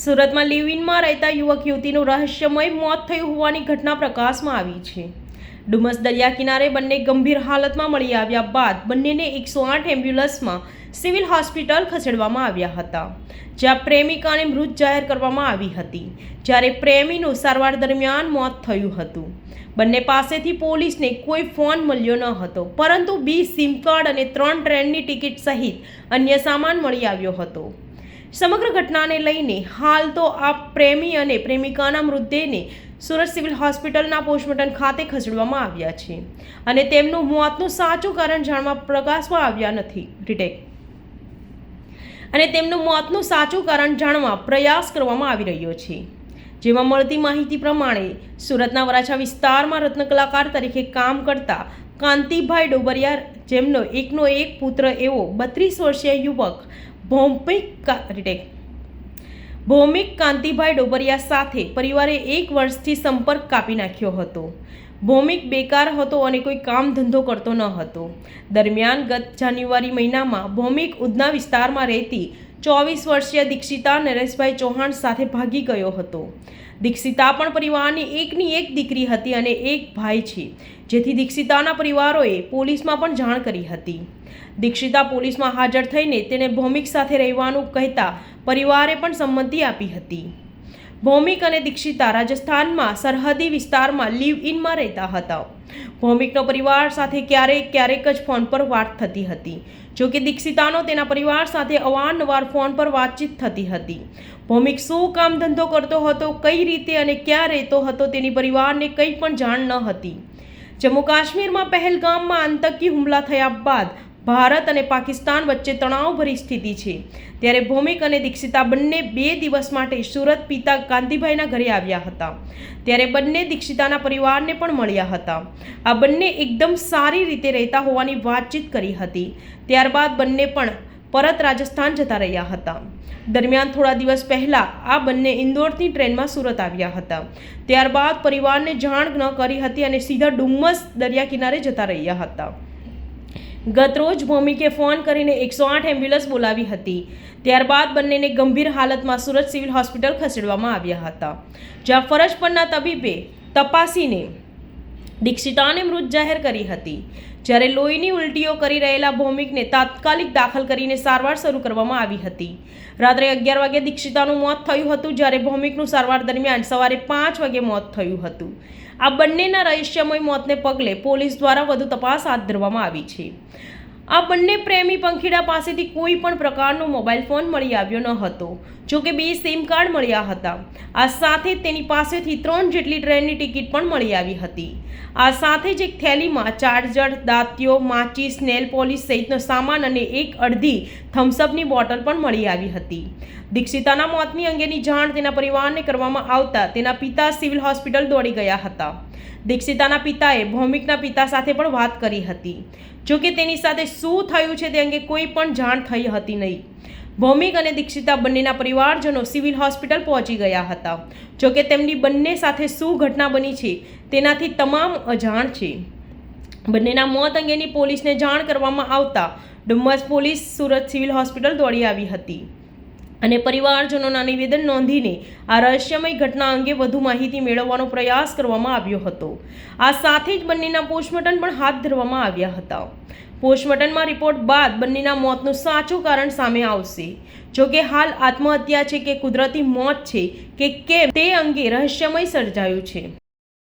સુરતમાં લિવ ઇનમાં રહેતા યુવક યુવતીનું રહસ્યમય મોત થયું હોવાની ઘટના પ્રકાશમાં આવી છે. ડુમસ દરિયા કિનારે બંને ગંભીર હાલતમાં મળી આવ્યા બાદ બંનેને એકસો આઠ એમ્બ્યુલન્સમાં સિવિલ હોસ્પિટલ ખસેડવામાં આવ્યા હતા, જ્યાં પ્રેમિકાને મૃત જાહેર કરવામાં આવી હતી. જ્યારે પ્રેમીનું સારવાર દરમિયાન મોત થયું હતું. બંને પાસેથી પોલીસને કોઈ ફોન મળ્યો ન હતો, પરંતુ બી સિમ કાર્ડ અને ત્રણ ટ્રેનની ટિકિટ સહિત અન્ય સામાન મળી આવ્યો હતો. સમગ્ર ઘટનાને લઈને હાલ તો આ પ્રેમી અને પ્રેમિકાના મૃતદેહને સુરત સિવિલ હોસ્પિટલના પોસ્ટમોર્ટમ ખાતે ખસેડવામાં આવ્યા છે. અને તેમનું મોતનું સાચું કારણ જાણવા પ્રકાશમાં આવ્યા નથી. રિટેક. અને તેમનું મોતનું સાચું કારણ જાણવા પ્રયાસ કરવામાં આવી રહ્યો છે. જેમાં મળતી માહિતી પ્રમાણે સુરતના વરાછા વિસ્તારમાં રત્ન કલાકાર તરીકે કામ કરતા કાંતિભાઈ ડોબરિયા, જેમનો એકનો એક પુત્ર એવો બત્રીસ વર્ષીય યુવક ભૌમિક કા- ભૌમિક કાંતિભાઈ ડોબરિયા સાથે પરિવારે એક વર્ષથી સંપર્ક કાપી નાખ્યો હતો. ભૌમિક બેકાર હતો અને કોઈ કામ ધંધો કરતો ન હતો. દરમિયાન ગત જાન્યુઆરી મહિનામાં ભૌમિક ઉધના વિસ્તારમાં રહેતી ચોવીસ વર્ષીય દીક્ષિતા નરેશભાઈ ચૌહાણ સાથે ભાગી ગયો હતો. દીક્ષિતા પણ પરિવારની એકની એક દીકરી હતી અને એક ભાઈ છે. જેથી દીક્ષિતાના પરિવારોએ પોલીસમાં પણ જાણ કરી હતી. દીક્ષિતા પોલીસમાં હાજર થઈને તેને ભૌમિક સાથે રહેવાનું કહેતા પરિવારે પણ સંમતિ આપી હતી. ભૌમિક અને દીક્ષિતા રાજસ્થાનમાં સરહદી વિસ્તારમાં લીવ ઇનમાં રહેતા હતા. ભૌમિકનો પરિવાર સાથે ક્યારેક ક્યારેક જ ફોન પર વાત થતી હતી. જો કે દીક્ષિતાનો તેના પરિવાર સાથે અવારનવાર ફોન પર વાતચીત થતી હતી. ભૌમિક શું કામ ધંધો કરતો હતો, કઈ રીતે અને ક્યાં રહેતો હતો તેની પરિવારને કંઈ પણ જાણ ન હતી. જમ્મુ કાશ્મીરમાં પહેલગામમાં આતંકી હુમલા થયા બાદ ભારત અને પાકિસ્તાન વચ્ચે તણાવભરી સ્થિતિ છે. ત્યારે ભૌમિક અને દીક્ષિતા બંને બે દિવસ માટે સુરત પિતા કાંતિભાઈના ઘરે આવ્યા હતા. ત્યારે બંને દીક્ષિતાના પરિવારને પણ મળ્યા હતા. આ બંને એકદમ સારી રીતે રહેતા હોવાની વાતચીત કરી હતી. ત્યારબાદ બંને પણ પરત રાજસ્થાન જતા રહ્યા હતા. દરમિયાન થોડા દિવસ પહેલાં આ બંને ઇન્દોરથી ટ્રેનમાં સુરત આવ્યા હતા. ત્યારબાદ પરિવારને જાણ ન કરી હતી અને સીધા ડુમ્મસ દરિયા કિનારે જતા રહ્યા હતા. ગતરોજ ભૌમિકે ફોન કરીને એકસો આઠ એમ્બ્યુલન્સ બોલાવી હતી. ત્યારબાદ બંનેને ગંભીર હાલતમાં સુરત સિવિલ હોસ્પિટલ ખસેડવામાં આવ્યા હતા. જ્યાં ફરજ પરના તબીબે તપાસીને દીક્ષિતાને મૃત જાહેર કરી હતી. જ્યારે લોહીની ઉલટીઓ કરી રહેલા ભૌમિકને તાત્કાલિક દાખલ કરીને સારવાર શરૂ કરવામાં આવી હતી. રાત્રે અગિયાર વાગે દીક્ષિતાનું મોત થયું હતું, જ્યારે ભૌમિકનું સારવાર દરમિયાન સવારે પાંચ વાગે મોત થયું હતું. આ બંનેના રહસ્યમય મોતને પગલે પોલીસ દ્વારા વધુ તપાસ હાથ ધરવામાં આવી છે. આ બંને પ્રેમી પંખીડા પાસેથી કોઈ પણ પ્રકારનો મોબાઈલ ફોન મળી આવ્યો ન હતો, જો કે બે સિમ કાર્ડ મળ્યા હતા. આ સાથે તેની પાસેથી ત્રણ જેટલી ટ્રેનની ટિકિટ પણ મળી આવી હતી. આ સાથે જ એક થેલીમાં ચાર્જર, દાંતીઓ માચીસ નેલ પોલિશ સહિતનો સામાન અને એક અડધી થમ્સઅપની બોટલ પણ મળી આવી હતી. દીક્ષિતાના મોતની અંગેની જાણ તેના પરિવારને કરવામાં આવતા તેના પિતા સિવિલ હોસ્પિટલ દોડી ગયા હતા. દીક્ષિતાના પિતાએ ભૌમિકના પિતા સાથે પણ વાત કરી હતી. જોકે તેની સાથે શું થયું છે તે અંગે કોઈ પણ જાણ થઈ હતી નહીં. ભૌમિક અને દીક્ષિતા બંનેના પરિવારજનો સિવિલ હોસ્પિટલ પહોંચી ગયા હતા. જોકે તેમની બંને સાથે શું ઘટના બની છે તેનાથી તમામ અજાણ છે. બંનેના મોત અંગેની પોલીસને જાણ કરવામાં આવતા Dumas police Surat civil hospital દોડી આવી હતી. અને પરિવારજનોના નિવેદન નોંધીને આ રહસ્યમય ઘટના અંગે વધુ માહિતી મેળવવાનો પ્રયાસ કરવામાં આવ્યો હતો. આ સાથે જ બંનેના પોસ્ટમોર્ટમ પણ હાથ ધરવામાં આવ્યા હતા. પોસ્ટમોર્ટમમાં રિપોર્ટ બાદ બંનેના મોતનું સાચું કારણ સામે આવશે. જો કે હાલ આત્મહત્યા છે કે કુદરતી મોત છે કે કેમ તે અંગે રહસ્યમય સર્જાયું છે.